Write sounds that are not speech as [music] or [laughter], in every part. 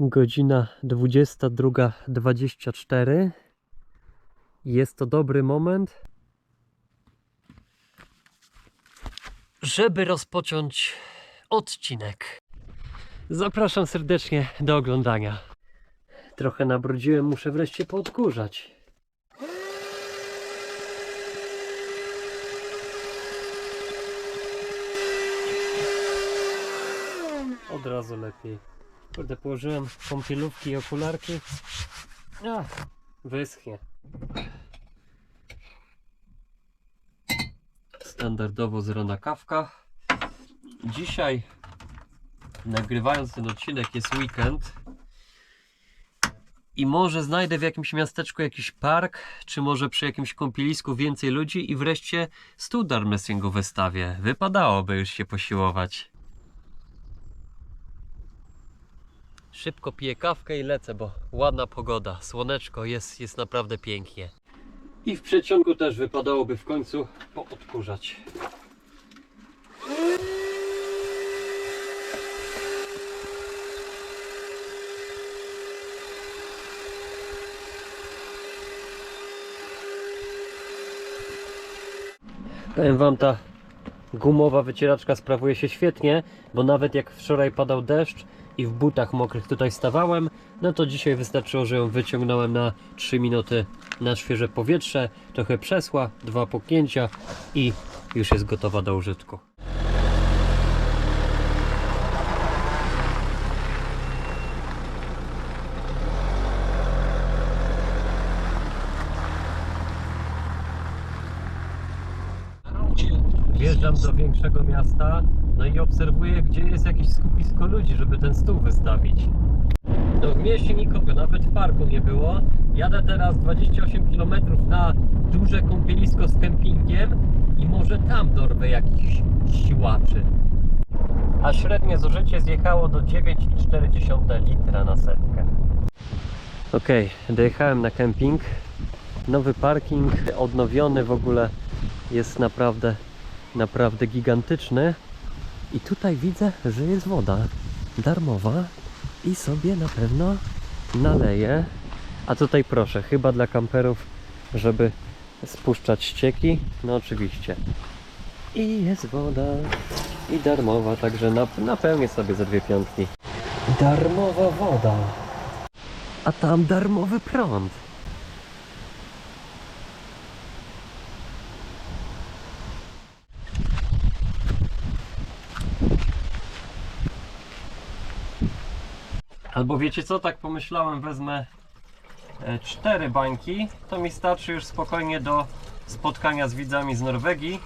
Godzina 22.24. Jest to dobry moment, żeby rozpocząć odcinek. Zapraszam serdecznie do oglądania. Trochę nabrudziłem, muszę wreszcie poodkurzać. Od razu lepiej. Kurde, położyłem kąpielówki i okularki. Ach, wyschnie. Standardowo zrona kawka. Dzisiaj, nagrywając ten odcinek, jest weekend. I może znajdę w jakimś miasteczku jakiś park, czy może przy jakimś kąpielisku więcej ludzi i wreszcie stół darmessingu wystawię. Wypadałoby już się posiłować. Szybko piję kawkę i lecę, bo ładna pogoda, słoneczko, jest, jest naprawdę pięknie. I w przeciągu też wypadałoby w końcu poodkurzać. Powiem wam, ta gumowa wycieraczka sprawuje się świetnie, bo nawet jak wczoraj padał deszcz i w butach mokrych tutaj stawałem, no to dzisiaj wystarczyło, że ją wyciągnąłem na 3 minuty na świeże powietrze, trochę przesła, dwa puknięcia i już jest gotowa do użytku. Wjeżdżam do większego miasta, no i obserwuję, gdzie jest jakieś skupisko ludzi, żeby ten stół wystawić. No w mieście nikogo, nawet parku nie było. Jadę teraz 28 km na duże kąpielisko z kempingiem i może tam dorwę jakichś siłaczy. A średnie zużycie zjechało do 9,4 litra na setkę. Okej, dojechałem na kemping. Nowy parking, odnowiony w ogóle jest naprawdę, naprawdę gigantyczny. I tutaj widzę, że jest woda darmowa i sobie na pewno naleję. A tutaj proszę, chyba dla kamperów, żeby spuszczać ścieki. No oczywiście. I jest woda i darmowa, także na, napełnię sobie ze dwie piątki. Darmowa woda. A tam darmowy prąd. Albo wiecie co, tak pomyślałem, wezmę e, cztery bańki, to mi starczy już spokojnie do spotkania z widzami z Norwegii.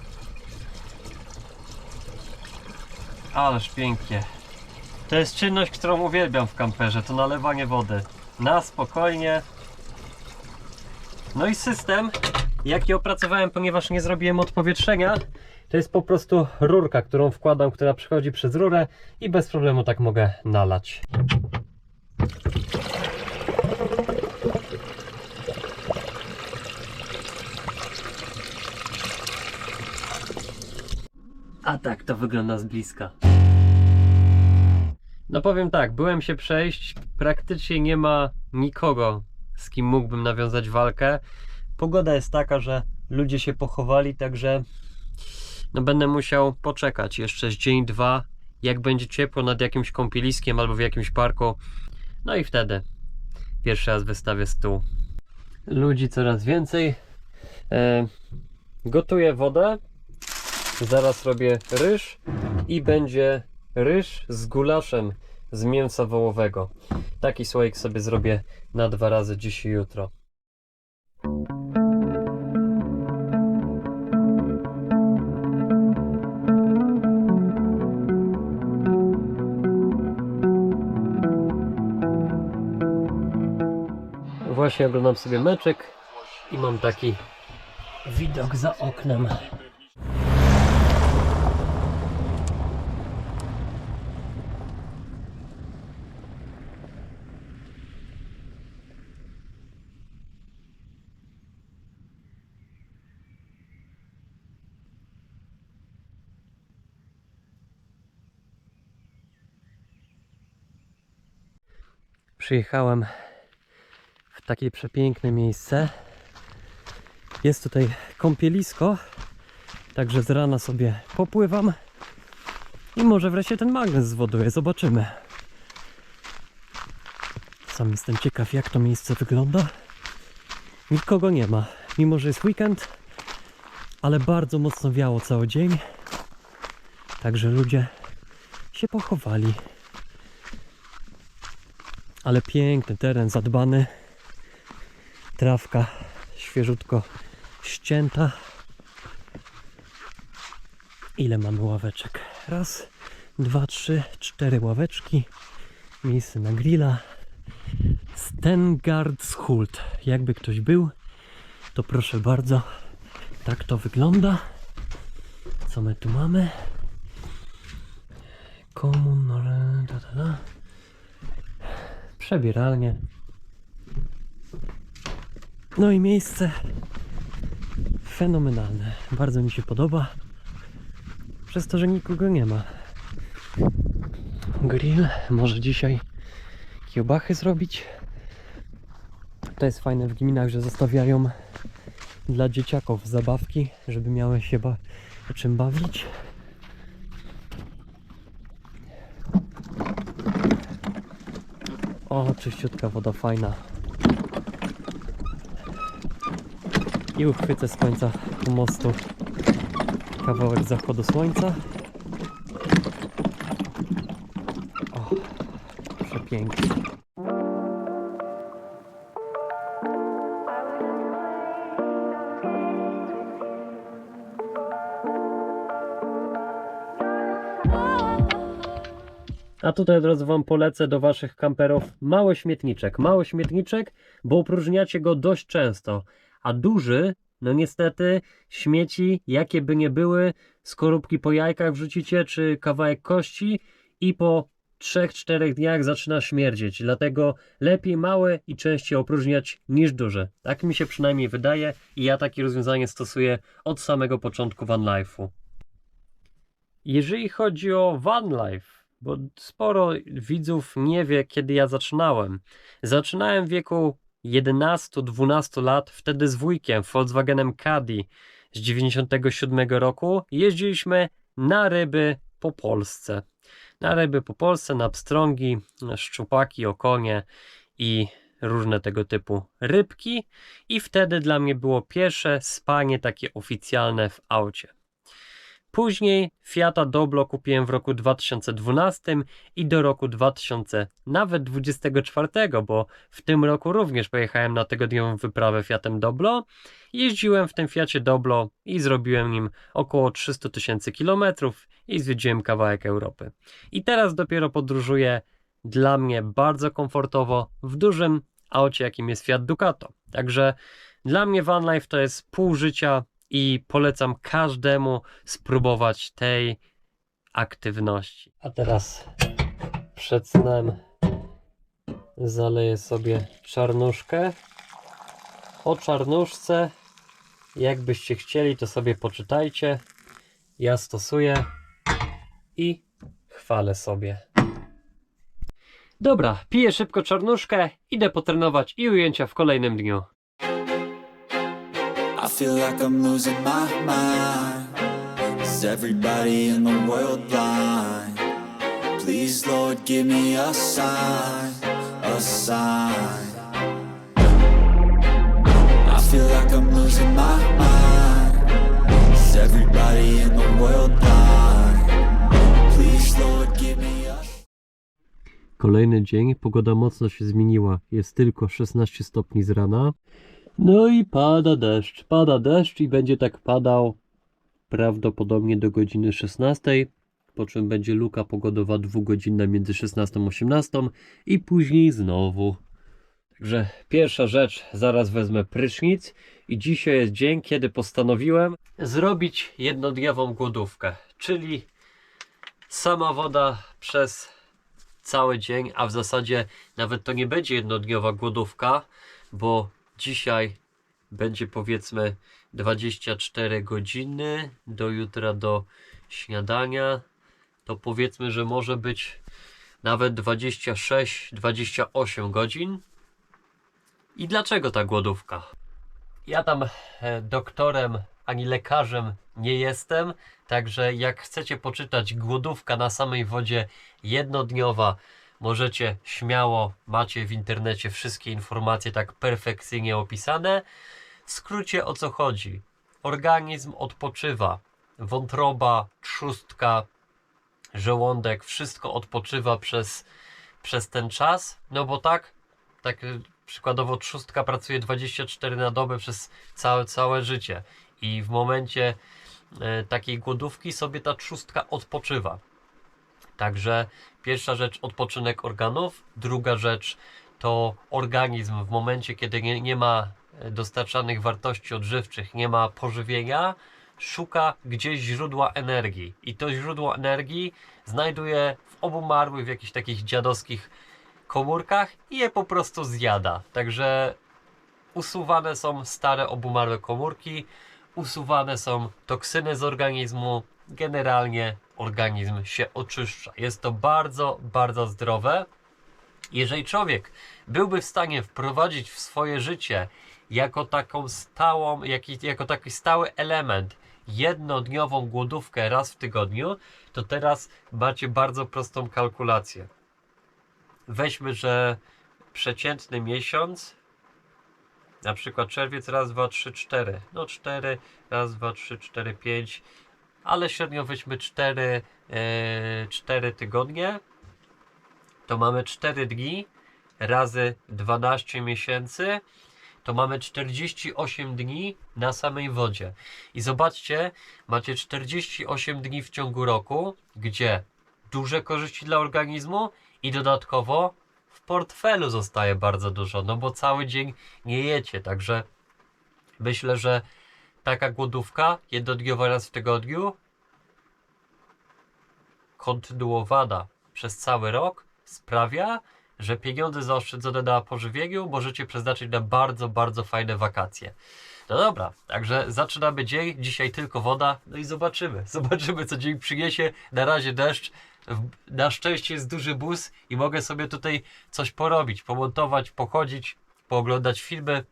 Ależ pięknie. To jest czynność, którą uwielbiam w kamperze, to nalewanie wody. Na spokojnie. No i system, jaki opracowałem, ponieważ nie zrobiłem odpowietrzenia, to jest po prostu rurka, którą wkładam, która przechodzi przez rurę i bez problemu tak mogę nalać. A tak to wygląda z bliska. No powiem tak, byłem się przejść, praktycznie nie ma nikogo, z kim mógłbym nawiązać walkę. Pogoda jest taka, że ludzie się pochowali, także no będę musiał poczekać jeszcze z dzień, dwa, jak będzie ciepło nad jakimś kąpieliskiem albo w jakimś parku. No i wtedy pierwszy raz wystawię stół. Ludzi coraz więcej. E, gotuję wodę. Zaraz robię ryż i będzie ryż z gulaszem z mięsa wołowego. Taki słoik sobie zrobię na dwa razy dziś i jutro. właśnie oglądam sobie meczek i mam taki widok za oknem. Przyjechałem takie przepiękne miejsce. Jest tutaj kąpielisko, także z rana sobie popływam i może wreszcie ten magnes zwoduje, zobaczymy. Sam jestem ciekaw jak to miejsce wygląda. Nikogo nie ma, mimo że jest weekend, ale bardzo mocno wiało cały dzień. Także ludzie się pochowali. Ale piękny teren, zadbany. Trawka świeżutko ścięta. Ile mamy ławeczek? Raz, dwa, trzy, cztery ławeczki. Miejsce na grilla. Stengardzhult. Jakby ktoś był, to proszę bardzo. Tak to wygląda. Co my tu mamy? Komun, da, da, da. Przebieralnie. No i miejsce fenomenalne. Bardzo mi się podoba. Przez to, że nikogo nie ma. Grill. Może dzisiaj kiełbachy zrobić. To jest fajne w gminach, że zostawiają dla dzieciaków zabawki, żeby miały się ba czym bawić. O, czyściutka woda, fajna. I uchwycę z końca mostu kawałek zachodu słońca. O, przepięknie. A tutaj drodzy Wam polecę do Waszych kamperów mały śmietniczek. Mały śmietniczek, bo opróżniacie go dość często. A duży, no niestety, śmieci, jakie by nie były, skorupki po jajkach wrzucicie, czy kawałek kości i po 3-4 dniach zaczyna śmierdzieć. Dlatego lepiej małe i częściej opróżniać niż duże. Tak mi się przynajmniej wydaje i ja takie rozwiązanie stosuję od samego początku van life'u. Jeżeli chodzi o van life, bo sporo widzów nie wie, kiedy ja zaczynałem. Zaczynałem w wieku 11-12 lat, wtedy z wujkiem Volkswagenem Caddy z 97 roku. Jeździliśmy na ryby po Polsce. Na ryby po Polsce, na pstrągi, na szczupaki, okonie i różne tego typu rybki. I wtedy dla mnie było pierwsze spanie takie oficjalne w aucie. Później Fiata Doblo kupiłem w roku 2012 i do roku 2000, nawet 24, bo w tym roku również pojechałem na tygodniową wyprawę Fiatem Doblo. Jeździłem w tym Fiacie Doblo i zrobiłem nim około 300 tysięcy kilometrów i zwiedziłem kawałek Europy. I teraz dopiero podróżuję dla mnie bardzo komfortowo w dużym aucie, jakim jest Fiat Ducato. Także dla mnie van life to jest pół życia i polecam każdemu spróbować tej aktywności. A teraz przed snem zaleję sobie czarnuszkę. O czarnuszce, jakbyście chcieli, to sobie poczytajcie. Ja stosuję i chwalę sobie. Dobra, piję szybko czarnuszkę, idę potrenować i ujęcia w kolejnym dniu. Feel like I'm losing my mind. Is everybody in the world blind? Please, Lord, give me a sign, a sign. I feel like I'm losing my mind. Is everybody in the world blind? Please, Lord, give me Kolejny dzień, pogoda mocno się zmieniła. Jest tylko 16 stopni z rana. No i pada deszcz. Pada deszcz i będzie tak padał prawdopodobnie do godziny 16. Po czym będzie luka pogodowa dwugodzinna między 16 a 18 i później znowu. Także pierwsza rzecz, zaraz wezmę prysznic i dzisiaj jest dzień, kiedy postanowiłem zrobić jednodniową głodówkę, czyli sama woda przez cały dzień, a w zasadzie nawet to nie będzie jednodniowa głodówka, bo dzisiaj będzie powiedzmy 24 godziny do jutra do śniadania. To powiedzmy, że może być nawet 26-28 godzin. I dlaczego ta głodówka? Ja tam e, doktorem ani lekarzem nie jestem, także jak chcecie poczytać głodówka na samej wodzie jednodniowa, możecie śmiało, macie w internecie wszystkie informacje tak perfekcyjnie opisane. W skrócie o co chodzi? Organizm odpoczywa, wątroba, trzustka, żołądek, wszystko odpoczywa przez, przez ten czas, no bo tak, tak przykładowo trzustka pracuje 24 na dobę przez całe, całe życie i w momencie e, takiej głodówki sobie ta trzustka odpoczywa. Także pierwsza rzecz odpoczynek organów, druga rzecz to organizm w momencie, kiedy nie, nie ma e, dostarczanych wartości odżywczych, nie ma pożywienia, szuka gdzieś źródła energii. I to źródło energii znajduje w obumarłych, w jakichś takich dziadowskich komórkach i je po prostu zjada. Także usuwane są stare obumarłe komórki, usuwane są toksyny z organizmu. Generalnie organizm się oczyszcza. Jest to bardzo, bardzo zdrowe. Jeżeli człowiek byłby w stanie wprowadzić w swoje życie jako taką stałą, jako taki stały element jednodniową głodówkę raz w tygodniu, to teraz macie bardzo prostą kalkulację. Weźmy, że przeciętny miesiąc, na przykład czerwiec, raz, dwa, trzy, cztery. No cztery, raz, dwa, trzy, cztery, pięć, ale średnio weźmy cztery, e, cztery tygodnie, to mamy 4 dni razy 12 miesięcy, to mamy 48 dni na samej wodzie. I zobaczcie, macie 48 dni w ciągu roku, gdzie duże korzyści dla organizmu i dodatkowo w portfelu zostaje bardzo dużo, no bo cały dzień nie jecie, także myślę, że taka głodówka jednodniowa raz w tygodniu kontynuowana przez cały rok sprawia, że pieniądze zaoszczędzone na pożywieniu możecie przeznaczyć na bardzo, bardzo fajne wakacje. No dobra, także zaczynamy dzień. Dzisiaj tylko woda. No i zobaczymy. [laughs] Zobaczymy, co dzień przyniesie. Na razie deszcz. Na szczęście jest duży bus i mogę sobie tutaj coś porobić, pomontować, pochodzić, pooglądać filmy.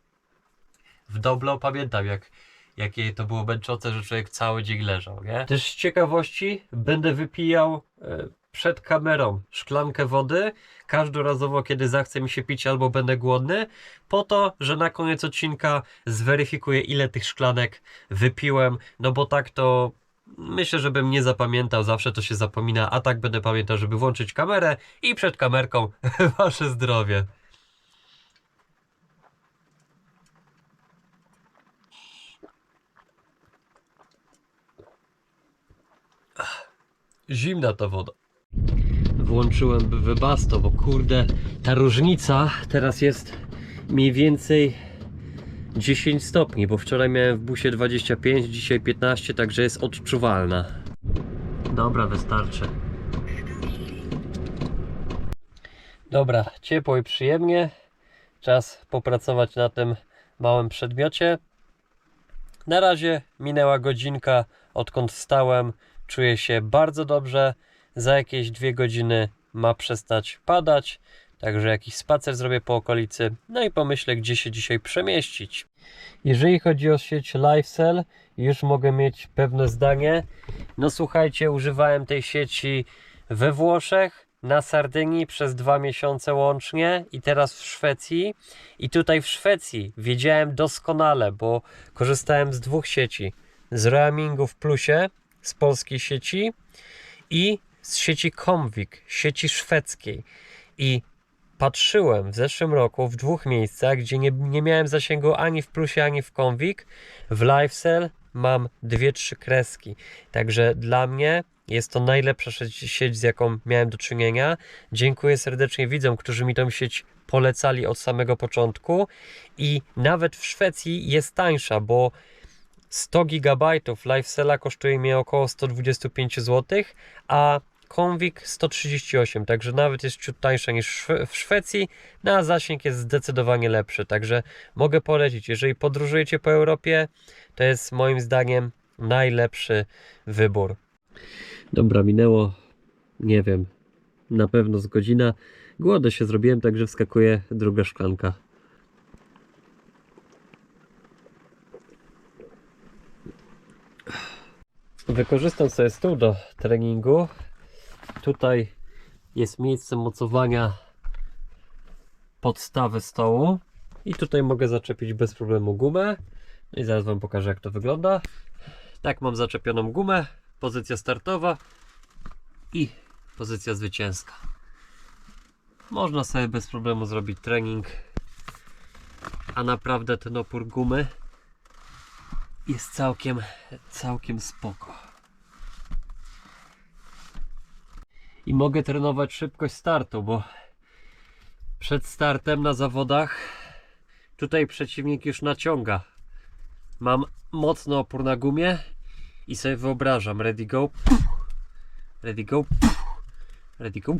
W Doblo pamiętam, jak, jakie to było męczące, że człowiek cały dzień leżał, nie? Też z ciekawości będę wypijał e, przed kamerą szklankę wody, każdorazowo, kiedy zachce mi się pić albo będę głodny, po to, że na koniec odcinka zweryfikuję, ile tych szklanek wypiłem, no bo tak to myślę, żebym nie zapamiętał, zawsze to się zapomina, a tak będę pamiętał, żeby włączyć kamerę i przed kamerką [laughs] wasze zdrowie. Zimna ta woda. Włączyłem wybasto, bo kurde, ta różnica teraz jest mniej więcej 10 stopni, bo wczoraj miałem w busie 25, dzisiaj 15, także jest odczuwalna. Dobra, wystarczy. Dobra, ciepło i przyjemnie. Czas popracować na tym małym przedmiocie. Na razie minęła godzinka, odkąd wstałem. Czuję się bardzo dobrze. Za jakieś dwie godziny ma przestać padać. Także jakiś spacer zrobię po okolicy. No i pomyślę, gdzie się dzisiaj przemieścić. Jeżeli chodzi o sieć LiveCell, już mogę mieć pewne zdanie. No słuchajcie, używałem tej sieci we Włoszech, na Sardynii przez dwa miesiące łącznie i teraz w Szwecji. I tutaj w Szwecji wiedziałem doskonale, bo korzystałem z dwóch sieci. Z roamingu w plusie, z polskiej sieci i z sieci Comvik, sieci szwedzkiej. I patrzyłem w zeszłym roku w dwóch miejscach, gdzie nie, nie miałem zasięgu ani w plusie, ani w Comvik. W LiveCell mam dwie, trzy kreski. Także dla mnie jest to najlepsza sieć- z jaką miałem do czynienia. Dziękuję serdecznie widzom, którzy mi tą sieć polecali od samego początku. I nawet w Szwecji jest tańsza, bo 100 GB LiveCella kosztuje mnie około 125 zł, a Convic 138, także nawet jest ciut tańsza niż w Szwe- w Szwecji, no a zasięg jest zdecydowanie lepszy, także mogę polecić, jeżeli podróżujecie po Europie, to jest moim zdaniem najlepszy wybór. Dobra, minęło, nie wiem, Na pewno z godzina. Głodny się zrobiłem, także wskakuje druga szklanka. Wykorzystam sobie stół do treningu. Tutaj jest miejsce mocowania podstawy stołu. I tutaj mogę zaczepić bez problemu gumę. No i zaraz Wam pokażę jak to wygląda. Tak mam zaczepioną gumę. Pozycja startowa i pozycja zwycięska. Można sobie bez problemu zrobić trening. A naprawdę ten opór gumy jest całkiem, całkiem spoko. I mogę trenować szybkość startu, bo przed startem na zawodach tutaj przeciwnik już naciąga. Mam mocny opór na gumie i sobie wyobrażam, ready go, ready go, ready go.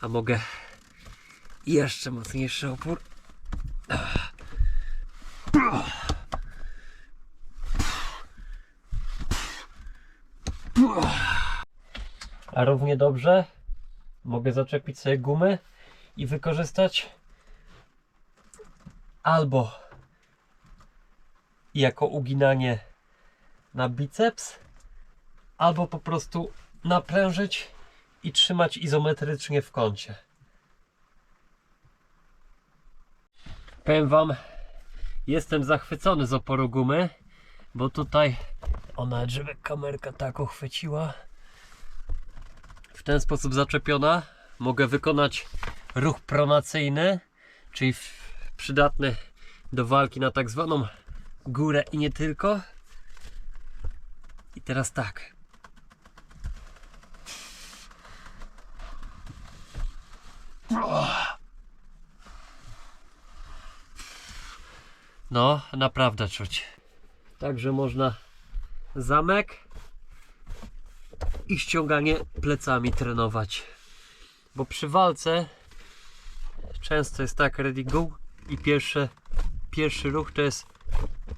A mogę jeszcze mocniejszy opór. A równie dobrze mogę zaczepić sobie gumę i wykorzystać albo jako uginanie na biceps, albo po prostu naprężyć i trzymać izometrycznie w kącie. Powiem Wam, jestem zachwycony z oporu gumy, bo tutaj ona, żeby kamerka tak uchwyciła, w ten sposób zaczepiona, mogę wykonać ruch pronacyjny, czyli przydatny do walki na tak zwaną górę i nie tylko. I teraz tak. No, naprawdę czuć. Także można zamek i ściąganie plecami trenować. Bo przy walce często jest tak ready go i pierwszy, pierwszy ruch to jest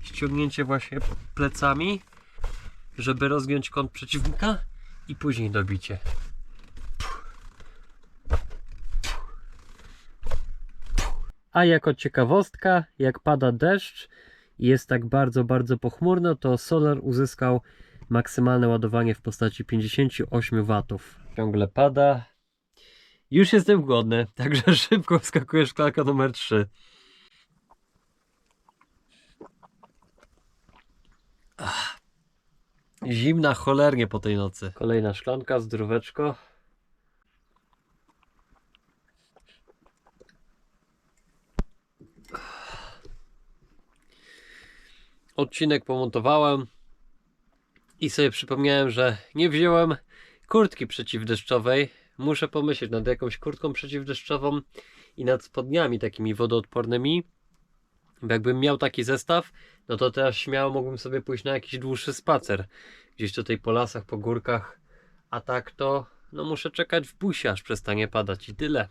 ściągnięcie właśnie plecami, żeby rozgiąć kąt przeciwnika i później dobicie. A jako ciekawostka, jak pada deszcz i jest tak bardzo, bardzo pochmurno, to solar uzyskał maksymalne ładowanie w postaci 58 W. Ciągle pada. Już jestem głodny, [laughs] także szybko wskakuje szklanka numer 3. Ach. Zimna cholernie po tej nocy. Kolejna szklanka, zdróweczko. Odcinek pomontowałem i sobie przypomniałem, że nie wziąłem kurtki przeciwdeszczowej. Muszę pomyśleć nad jakąś kurtką przeciwdeszczową i nad spodniami takimi wodoodpornymi. Bo jakbym miał taki zestaw, no to teraz śmiało mógłbym sobie pójść na jakiś dłuższy spacer. Gdzieś tutaj po lasach, po górkach. A tak to, no muszę czekać w busie, aż przestanie padać i tyle.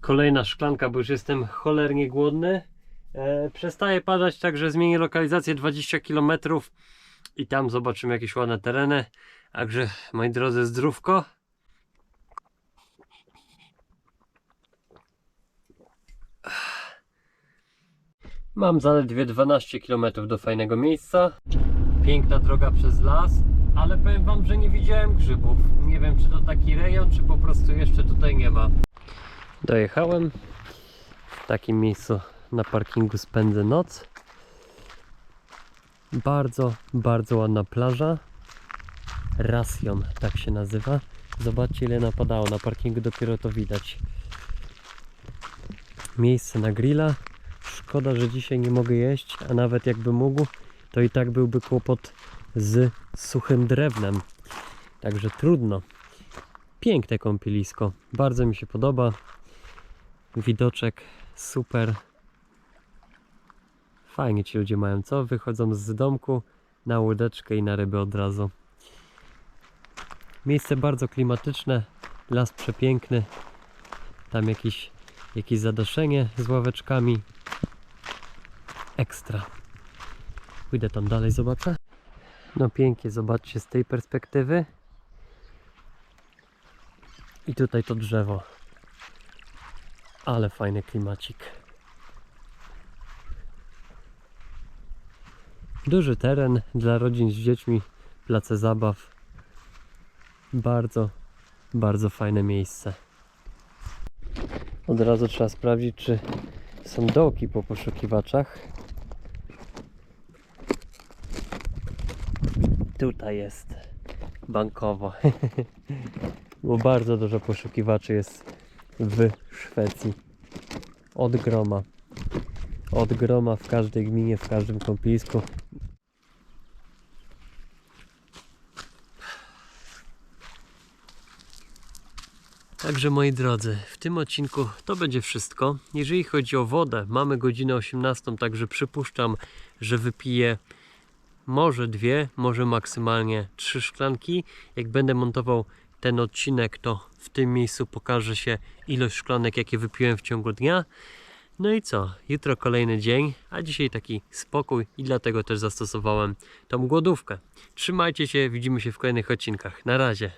Kolejna szklanka, bo już jestem cholernie głodny. E, przestaje padać, także zmienię lokalizację 20 km i tam zobaczymy jakieś ładne tereny. Także moi drodzy, zdrówko. Mam zaledwie 12 km do fajnego miejsca. Piękna droga przez las, ale powiem Wam, że nie widziałem grzybów. Nie wiem, czy to taki rejon, czy po prostu jeszcze tutaj nie ma. Dojechałem. W takim miejscu na parkingu spędzę noc. Bardzo, bardzo ładna plaża. Rasion, tak się nazywa. Zobaczcie ile napadało na parkingu, dopiero to widać. Miejsce na grilla. Szkoda, że dzisiaj nie mogę jeść, a nawet jakby mógł, to i tak byłby kłopot z suchym drewnem. Także trudno. Piękne kąpielisko. Bardzo mi się podoba. Widoczek super. Fajnie ci ludzie mają, co? Wychodzą z domku na łódeczkę i na ryby od razu. Miejsce bardzo klimatyczne, las przepiękny. Tam jakieś, jakieś zadaszenie z ławeczkami. Ekstra. Pójdę tam dalej, zobaczę. No pięknie, zobaczcie z tej perspektywy. I tutaj to drzewo. Ale fajny klimacik. Duży teren dla rodzin z dziećmi, place zabaw. Bardzo, bardzo fajne miejsce. Od razu trzeba sprawdzić, czy są dołki po poszukiwaczach. Tutaj jest bankowo. [laughs] Bo bardzo dużo poszukiwaczy jest w Szwecji. Od groma. Od groma w każdej gminie, w każdym kąpisku. Także moi drodzy, w tym odcinku to będzie wszystko. Jeżeli chodzi o wodę, mamy godzinę 18, także przypuszczam, że wypiję może dwie, może maksymalnie trzy szklanki. Jak będę montował ten odcinek, to w tym miejscu pokaże się ilość szklanek, jakie wypiłem w ciągu dnia. No i co? Jutro kolejny dzień, a dzisiaj taki spokój i dlatego też zastosowałem tą głodówkę. Trzymajcie się, widzimy się w kolejnych odcinkach. Na razie.